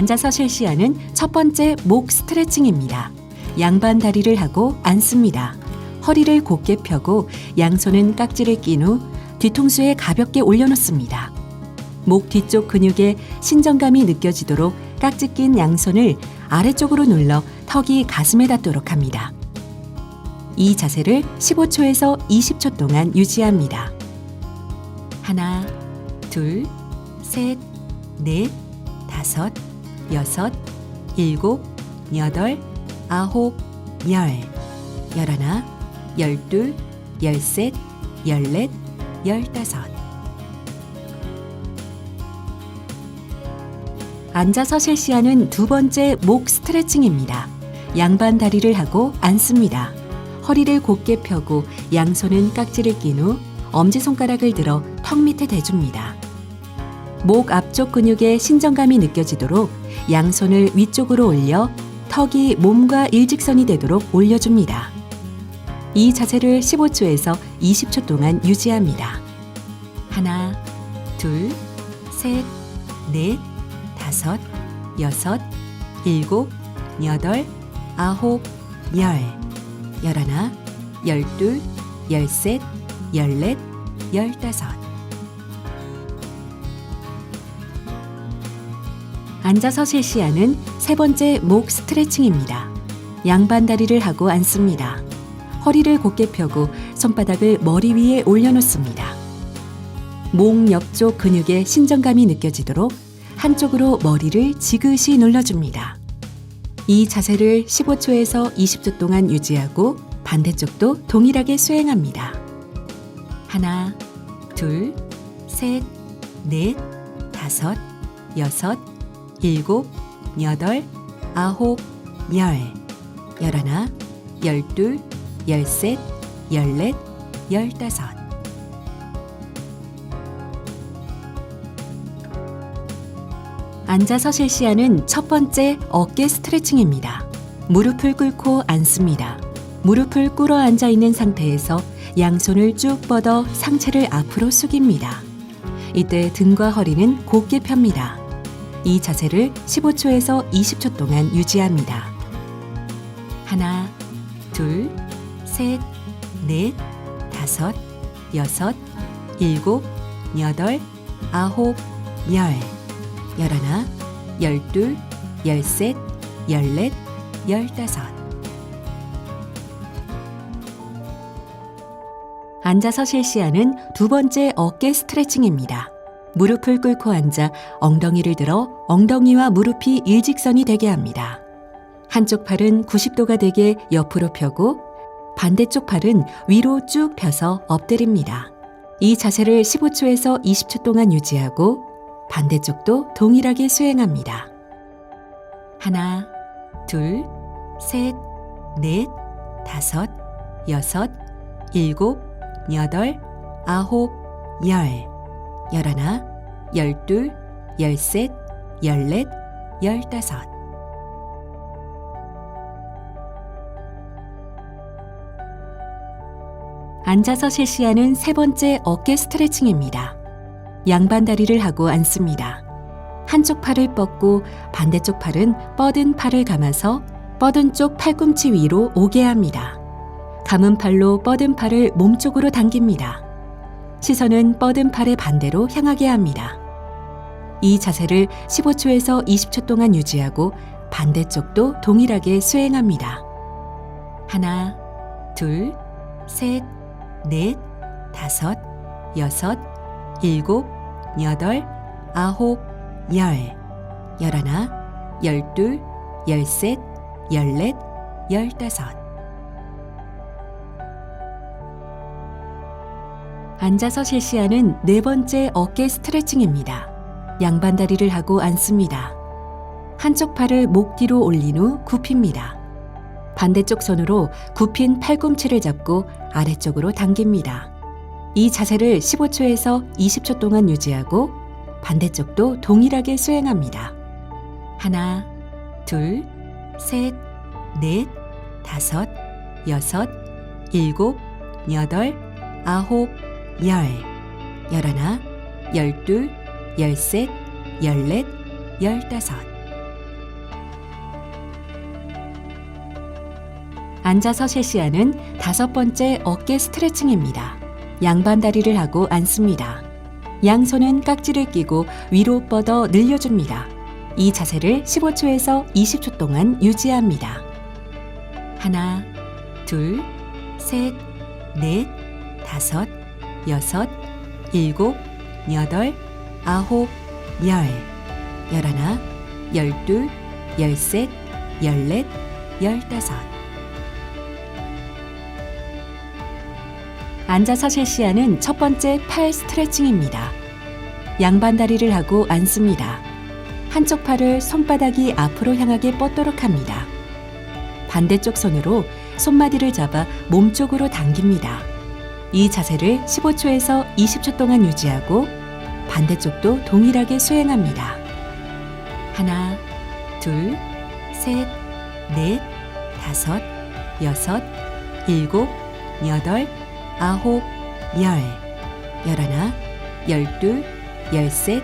앉아서 실시하는 첫 번째 목 스트레칭입니다. 양반 다리를 하고 앉습니다. 허리를 곧게 펴고 양손은 깍지를 낀 후 뒤통수에 가볍게 올려놓습니다. 목 뒤쪽 근육에 신정감이 느껴지도록 깍지 낀 양손을 아래쪽으로 눌러 턱이 가슴에 닿도록 합니다. 이 자세를 15초에서 20초 동안 유지합니다. 하나, 둘, 셋, 넷, 다섯, 여섯, 일곱, 여덟, 아홉, 열, 열하나, 열둘, 열셋, 열넷, 열다섯. 앉아서 실시하는 두 번째 목 스트레칭입니다. 양반 다리를 하고 앉습니다. 허리를 곧게 펴고 양손은 깍지를 낀 후 엄지손가락을 들어 턱 밑에 대줍니다. 목 앞쪽 근육에 신정감이 느껴지도록 양손을 위쪽으로 올려 턱이 몸과 일직선이 되도록 올려줍니다. 이 자세를 15초에서 20초 동안 유지합니다. 하나, 둘, 셋, 넷, 다섯, 여섯, 일곱, 여덟, 아홉, 열, 열하나, 열둘, 열셋, 열넷, 열다섯. 앉아서 실시하는 세 번째 목 스트레칭입니다. 양반 다리를 하고 앉습니다. 허리를 곧게 펴고 손바닥을 머리 위에 올려놓습니다. 목 옆쪽 근육에 신정감이 느껴지도록 한쪽으로 머리를 지그시 눌러줍니다. 이 자세를 15초에서 20초 동안 유지하고 반대쪽도 동일하게 수행합니다. 하나, 둘, 셋, 넷, 다섯, 여섯, 일곱, 여덟, 아홉, 열, 열하나, 열둘, 열셋, 열넷, 열다섯. 앉아서 실시하는 첫 번째 어깨 스트레칭입니다. 무릎을 꿇고 앉습니다. 무릎을 꿇어 앉아 있는 상태에서 양손을 쭉 뻗어 상체를 앞으로 숙입니다. 이때 등과 허리는 곧게 펴니다. 이 자세를 15초에서 20초 동안 유지합니다. 하나, 둘, 셋, 넷, 다섯, 여섯, 일곱, 여덟, 아홉, 열, 열하나, 열둘, 열셋, 열넷, 열다섯. 앉아서 실시하는 두 번째 어깨 스트레칭입니다. 무릎을 꿇고 앉아 엉덩이를 들어 엉덩이와 무릎이 일직선이 되게 합니다. 한쪽 팔은 90도가 되게 옆으로 펴고 반대쪽 팔은 위로 쭉 펴서 엎드립니다. 이 자세를 15초에서 20초 동안 유지하고 반대쪽도 동일하게 수행합니다. 하나, 둘, 셋, 넷, 다섯, 여섯, 일곱, 여덟, 아홉, 열, 열하나, 열둘, 열셋, 열넷, 열다섯. 앉아서 실시하는 세 번째 어깨 스트레칭입니다. 양반 다리를 하고 앉습니다. 한쪽 팔을 뻗고 반대쪽 팔은 뻗은 팔을 감아서 뻗은 쪽 팔꿈치 위로 오게 합니다. 감은 팔로 뻗은 팔을 몸쪽으로 당깁니다. 시선은 뻗은 팔의 반대로 향하게 합니다. 이 자세를 15초에서 20초 동안 유지하고 반대쪽도 동일하게 수행합니다. 하나, 둘, 셋, 넷, 다섯, 여섯, 일곱, 여덟, 아홉, 열, 열하나, 열둘, 열셋, 열넷, 열다섯. 앉아서 실시하는 네 번째 어깨 스트레칭입니다. 양반 다리를 하고 앉습니다. 한쪽 팔을 목 뒤로 올린 후 굽힙니다. 반대쪽 손으로 굽힌 팔꿈치를 잡고 아래쪽으로 당깁니다. 이 자세를 15초에서 20초 동안 유지하고 반대쪽도 동일하게 수행합니다. 하나, 둘, 셋, 넷, 다섯, 여섯, 일곱, 여덟, 아홉, 열, 열하나, 열둘, 열셋, 열넷, 열다섯. 앉아서 실시하는 다섯 번째 어깨 스트레칭입니다. 양반다리를 하고 앉습니다. 양손은 깍지를 끼고 위로 뻗어 늘려줍니다. 이 자세를 15초에서 20초 동안 유지합니다. 하나, 둘, 셋, 넷, 다섯, 여섯, 일곱, 여덟, 아홉, 열, 열하나, 열둘, 열셋, 열넷, 열다섯. 앉아서 실시하는 첫 번째 팔 스트레칭입니다. 양반 다리를 하고 앉습니다. 한쪽 팔을 손바닥이 앞으로 향하게 뻗도록 합니다. 반대쪽 손으로 손마디를 잡아 몸쪽으로 당깁니다. 이 자세를 15초에서 20초 동안 유지하고 반대쪽도 동일하게 수행합니다. 하나, 둘, 셋, 넷, 다섯, 여섯, 일곱, 여덟, 아홉, 열, 열하나, 열둘, 열셋,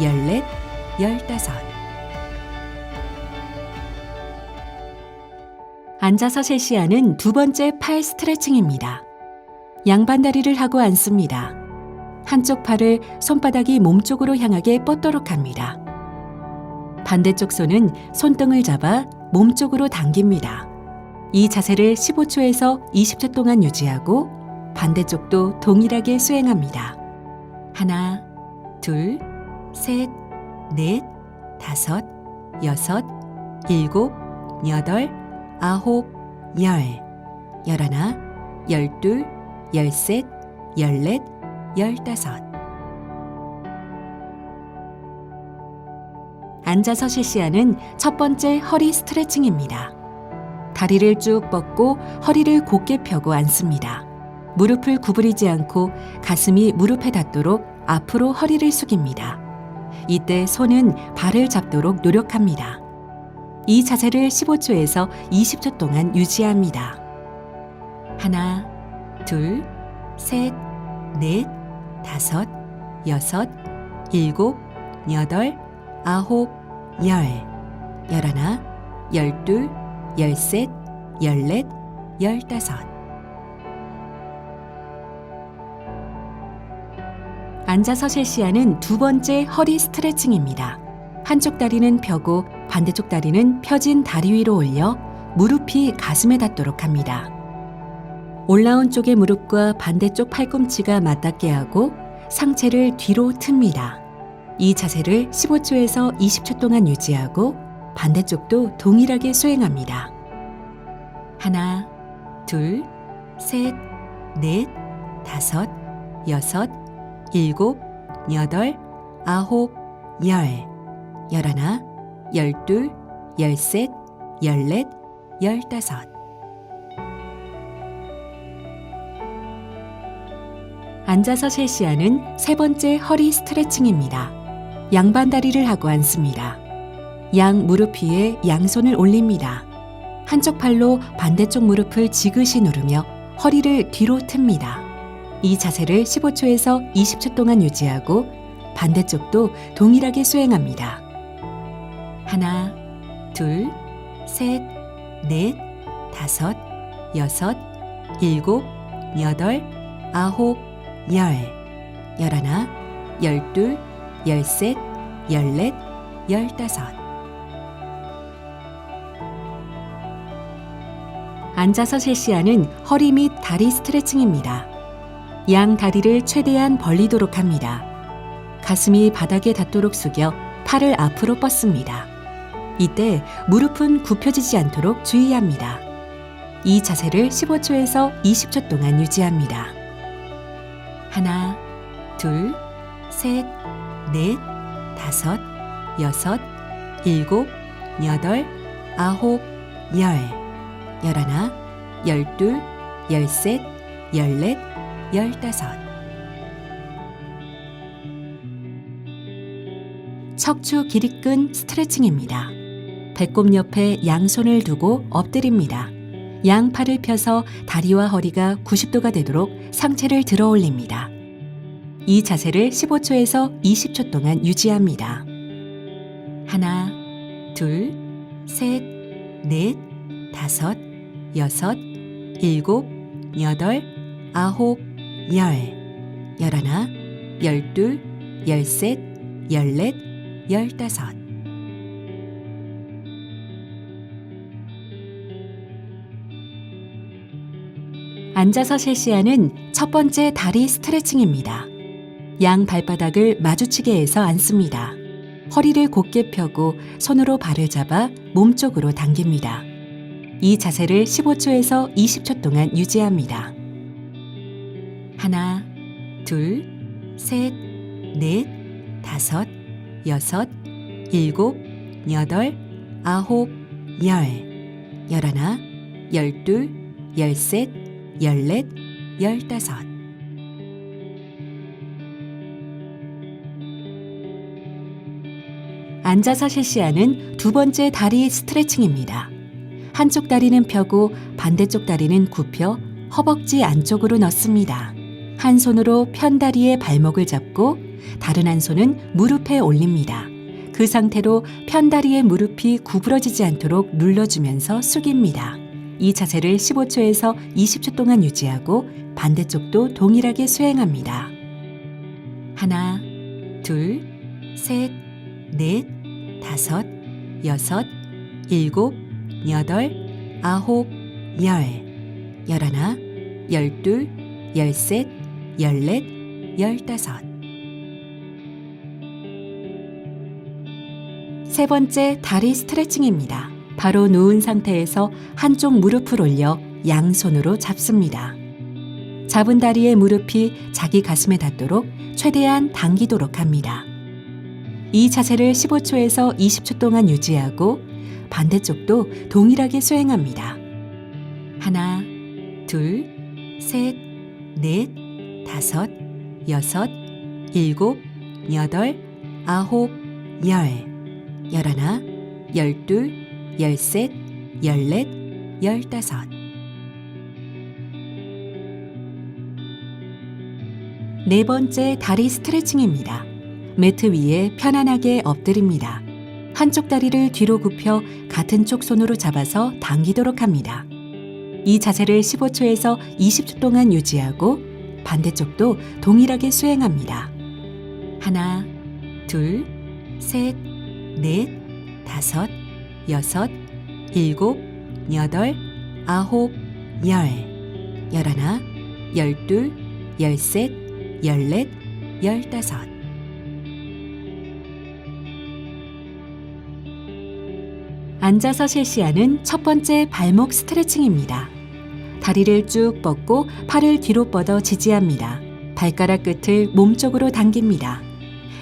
열넷, 열다섯. 앉아서 실시하는 두 번째 팔 스트레칭입니다. 양반 다리를 하고 앉습니다. 한쪽 팔을 손바닥이 몸쪽으로 향하게 뻗도록 합니다. 반대쪽 손은 손등을 잡아 몸쪽으로 당깁니다. 이 자세를 15초에서 20초 동안 유지하고 반대쪽도 동일하게 수행합니다. 하나, 둘, 셋, 넷, 다섯, 여섯, 일곱, 여덟, 아홉, 열, 열하나, 열둘, 열셋, 열넷, 열다섯. 앉아서 실시하는 첫 번째 허리 스트레칭입니다. 다리를 쭉 뻗고 허리를 곧게 펴고 앉습니다. 무릎을 구부리지 않고 가슴이 무릎에 닿도록 앞으로 허리를 숙입니다. 이때 손은 발을 잡도록 노력합니다. 이 자세를 15초에서 20초 동안 유지합니다. 하나, 둘, 셋, 넷, 다섯, 여섯, 일곱, 여덟, 아홉, 열, 열하나, 열둘, 열셋, 열넷, 열다섯. 앉아서 실시하는 두 번째 허리 스트레칭입니다. 한쪽 다리는 펴고 반대쪽 다리는 펴진 다리 위로 올려 무릎이 가슴에 닿도록 합니다. 올라온 쪽의 무릎과 반대쪽 팔꿈치가 맞닿게 하고 상체를 뒤로 틉니다. 이 자세를 15초에서 20초 동안 유지하고 반대쪽도 동일하게 수행합니다. 하나, 둘, 셋, 넷, 다섯, 여섯, 일곱, 여덟, 아홉, 열, 열하나, 열둘, 열셋, 열넷, 열다섯. 앉아서 실시하는 세 번째 허리 스트레칭입니다. 양반 다리를 하고 앉습니다. 양 무릎 위에 양손을 올립니다. 한쪽 팔로 반대쪽 무릎을 지그시 누르며 허리를 뒤로 틉니다. 이 자세를 15초에서 20초 동안 유지하고 반대쪽도 동일하게 수행합니다. 하나, 둘, 셋, 넷, 다섯, 여섯, 일곱, 여덟, 아홉, 열, 열하나, 열둘, 열셋, 열넷, 열다섯. 앉아서 실시하는 허리 및 다리 스트레칭입니다. 양 다리를 최대한 벌리도록 합니다. 가슴이 바닥에 닿도록 숙여 팔을 앞으로 뻗습니다. 이때 무릎은 굽혀지지 않도록 주의합니다. 이 자세를 15초에서 20초 동안 유지합니다. 하나, 둘, 셋, 넷, 다섯, 여섯, 일곱, 여덟, 아홉, 열, 열하나, 열둘, 열셋, 열넷, 열다섯. 척추 기립근 스트레칭입니다. 배꼽 옆에 양손을 두고 엎드립니다. 양팔을 펴서 다리와 허리가 90도가 되도록 상체를 들어 올립니다. 이 자세를 15초에서 20초 동안 유지합니다. 하나, 둘, 셋, 넷, 다섯, 여섯, 일곱, 여덟, 아홉, 열, 열하나, 열둘, 열셋, 열넷, 열다섯. 앉아서 실시하는 첫 번째 다리 스트레칭입니다. 양 발바닥을 마주치게 해서 앉습니다. 허리를 곧게 펴고 손으로 발을 잡아 몸쪽으로 당깁니다. 이 자세를 15초에서 20초 동안 유지합니다. 하나, 둘, 셋, 넷, 다섯, 여섯, 일곱, 여덟, 아홉, 열, 열하나, 열둘, 열셋, 열넷, 열다섯. 앉아서 실시하는 두 번째 다리 스트레칭입니다. 한쪽 다리는 펴고 반대쪽 다리는 굽혀 허벅지 안쪽으로 넣습니다. 한 손으로 편 다리의 발목을 잡고 다른 한 손은 무릎에 올립니다. 그 상태로 편 다리의 무릎이 구부러지지 않도록 눌러주면서 숙입니다. 이 자세를 15초에서 20초 동안 유지하고 반대쪽도 동일하게 수행합니다. 하나, 둘, 셋, 넷, 다섯, 여섯, 일곱, 여덟, 아홉, 열, 열하나, 열둘, 열셋, 열넷, 열다섯. 세 번째 다리 스트레칭입니다. 바로 누운 상태에서 한쪽 무릎을 올려 양손으로 잡습니다. 잡은 다리의 무릎이 자기 가슴에 닿도록 최대한 당기도록 합니다. 이 자세를 15초에서 20초 동안 유지하고 반대쪽도 동일하게 수행합니다. 하나, 둘, 셋, 넷, 다섯, 여섯, 일곱, 여덟, 아홉, 열, 열하나, 열둘, 열셋, 열넷, 열다섯. 네 번째 다리 스트레칭입니다. 매트 위에 편안하게 엎드립니다. 한쪽 다리를 뒤로 굽혀 같은 쪽 손으로 잡아서 당기도록 합니다. 이 자세를 15초에서 20초 동안 유지하고 반대쪽도 동일하게 수행합니다. 하나, 둘, 셋, 넷, 다섯, 여섯, 일곱, 여덟, 아홉, 열, 열하나, 열둘, 열셋, 열넷, 열다섯. 앉아서 실시하는 첫 번째 발목 스트레칭입니다. 다리를 쭉 뻗고 팔을 뒤로 뻗어 지지합니다. 발가락 끝을 몸쪽으로 당깁니다.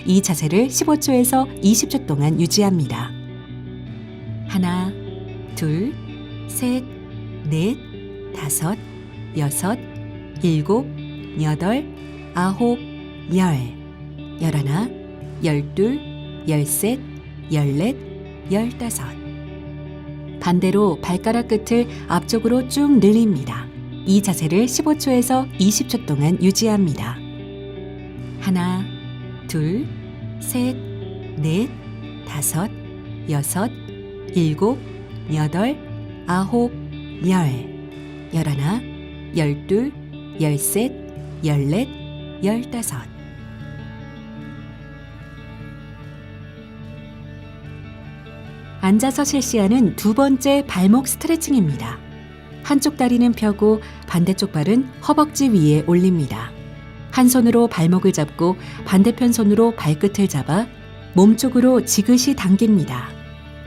이 자세를 15초에서 20초 동안 유지합니다. 하나, 둘, 셋, 넷, 다섯, 여섯, 일곱, 여덟, 아홉, 열, 열하나, 열둘, 열셋, 열넷, 열다섯. 반대로 발가락 끝을 앞쪽으로 쭉 늘립니다. 이 자세를 15초에서 20초 동안 유지합니다. 하나, 둘, 셋, 넷, 다섯, 여섯, 일곱, 여덟, 아홉, 열, 열하나, 열둘, 열셋, 열넷, 열다섯. 앉아서 실시하는 두 번째 발목 스트레칭입니다. 한쪽 다리는 펴고 반대쪽 발은 허벅지 위에 올립니다. 한 손으로 발목을 잡고 반대편 손으로 발끝을 잡아 몸쪽으로 지그시 당깁니다.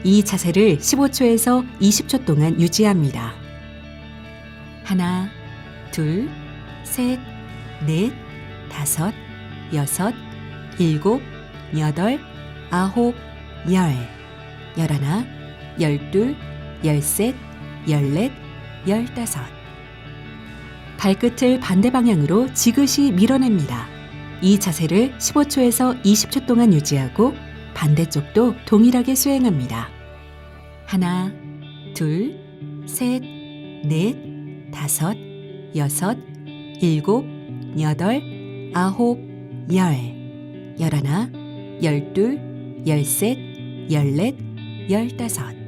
이 자세를 15초에서 20초 동안 유지합니다. 하나, 둘, 셋, 넷, 다섯, 여섯, 일곱, 여덟, 아홉, 열, 열하나, 열둘, 열셋, 열넷, 열다섯. 발끝을 반대 방향으로 지그시 밀어냅니다. 이 자세를 15초에서 20초 동안 유지하고 반대쪽도 동일하게 수행합니다. 하나, 둘, 셋, 넷, 다섯, 여섯, 일곱, 여덟, 아홉, 열, 열하나, 열둘, 열셋, 열넷, 열다섯.